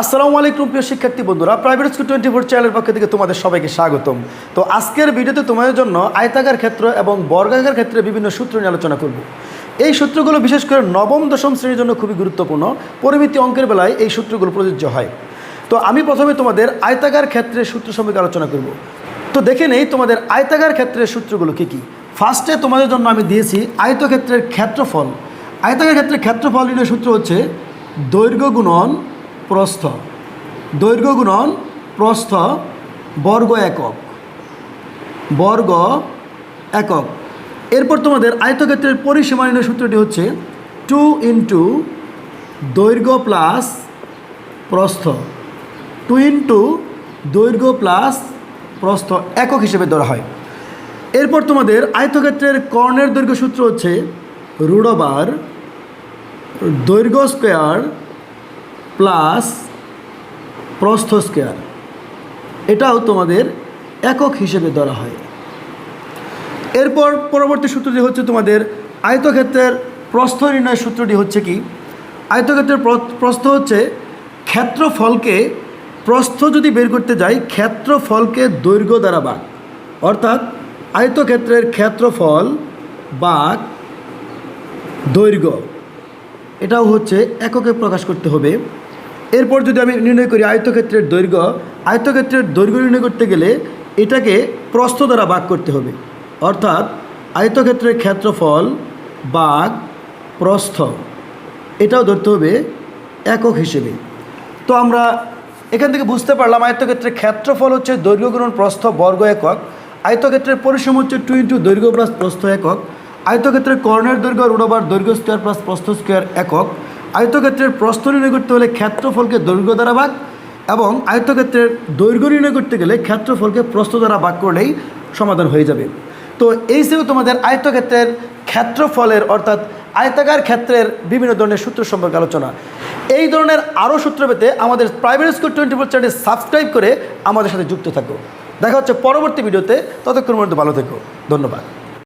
আসসালামু আলাইকুম প্রিয় শিক্ষার্থী বন্ধুরা প্রাইভেট স্কুল টোয়েন্টি ফোর চ্যানেলের পক্ষ থেকে তোমাদের সবাইকে স্বাগতম। তো আজকের ভিডিওতে তোমাদের জন্য আয়তাকার ক্ষেত্র এবং বর্গাকার ক্ষেত্রে বিভিন্ন সূত্র নিয়ে আলোচনা করব। এই সূত্রগুলো বিশেষ করে নবম, দশম শ্রেণির জন্য খুবই গুরুত্বপূর্ণ। পরিমিতি অঙ্কের বেলায় এই সূত্রগুলো প্রযোজ্য হয়। তো আমি প্রথমে তোমাদের আয়তাকার ক্ষেত্রে সূত্র সম্পর্কে আলোচনা করব। তো দেখে নেই তোমাদের আয়তাকার ক্ষেত্রের সূত্রগুলো কী কী। ফার্স্টে তোমাদের জন্য আমি দিয়েছি আয়তক্ষেত্রের ক্ষেত্রফল। আয়তাকার ক্ষেত্রে ক্ষেত্রফল নির্ণয় সূত্র হচ্ছে দৈর্ঘ্য গুণন প্রস্থ। দৈর্ঘ্য গুণন প্রস্থ বর্গ একক। বর্গ একক। এরপর তোমাদের আয়তক্ষেত্রের পরিসীমা নির্ণয় সূত্রটি হচ্ছে টু ইন্টু দৈর্ঘ্য প্লাস প্রস্থ। টু ইন্টু দৈর্ঘ্য প্লাস প্রস্থ একক হিসেবে ধরা হয়। এরপর তোমাদের আয়তক্ষেত্রের কর্ণের দৈর্ঘ্য সূত্র হচ্ছে রুডোবার দৈর্ঘ্য স্কোয়ার প্লাস প্রস্থ স্কোয়ার এটাও তোমাদের একক হিসেবে ধরা হয়। এরপর পরবর্তী সূত্রটি হচ্ছে তোমাদের আয়তক্ষেত্রের প্রস্থ নির্ণয় সূত্রটি হচ্ছে কি? আয়তক্ষেত্রের প্র- প্রস্থ হচ্ছে ক্ষেত্রফলকে প্রস্থ যদি বের করতে যাই, ক্ষেত্রফলকে দৈর্ঘ্য দ্বারা বাক অর্থাৎ আয়তক্ষেত্রের ক্ষেত্রফল বাক দৈর্ঘ্য। এটাও হচ্ছে এককে প্রকাশ করতে হবে। এরপর যদি আমি নির্ণয় করি আয়তক্ষেত্রের দৈর্ঘ্য আয়তক্ষেত্রের দৈর্ঘ্য নির্ণয় করতে গেলে এটাকে প্রস্থ দ্বারা ভাগ করতে হবে। অর্থাৎ আয়তক্ষেত্রের ক্ষেত্রফল বাঘ প্রস্থ। এটাও ধরতে হবে একক হিসেবে। তো আমরা এখান থেকে বুঝতে পারলাম আয়তক্ষেত্রের ক্ষেত্রফল হচ্ছে দৈর্ঘ্য গুণন প্রস্থ বর্গ একক, আয়তক্ষেত্রের পরিসীম হচ্ছে টু ইন্টু দৈর্ঘ্য প্লাস প্রস্থ একক, আয়তক্ষেত্রের কর্ণের দৈর্ঘ্য রুডোবার দৈর্ঘ্য স্কোয়ার প্লাস প্রস্থ স্কোয়ার একক আয়তক্ষেত্রের প্রস্থ নির্ণয় করতে হলে ক্ষেত্রফলকে দৈর্ঘ্য দ্বারা ভাগ এবং আয়তক্ষেত্রের দৈর্ঘ্য নির্ণয় করতে গেলে ক্ষেত্রফলকে প্রস্থ দ্বারা ভাগ করলেই সমাধান হয়ে যাবে। তো এই ছিল তোমাদের আয়তক্ষেত্রের ক্ষেত্রফলের অর্থাৎ আয়তাকার ক্ষেত্রের বিভিন্ন ধরনের সূত্র সম্পর্কে আলোচনা। এই ধরনের আরও সূত্র পেতে আমাদের private school twenty four channel subscribe করে আমাদের সাথে যুক্ত থাকো। দেখা হচ্ছে পরবর্তী ভিডিওতে ততক্ষণ পর্যন্ত ভালো থেকো। ধন্যবাদ।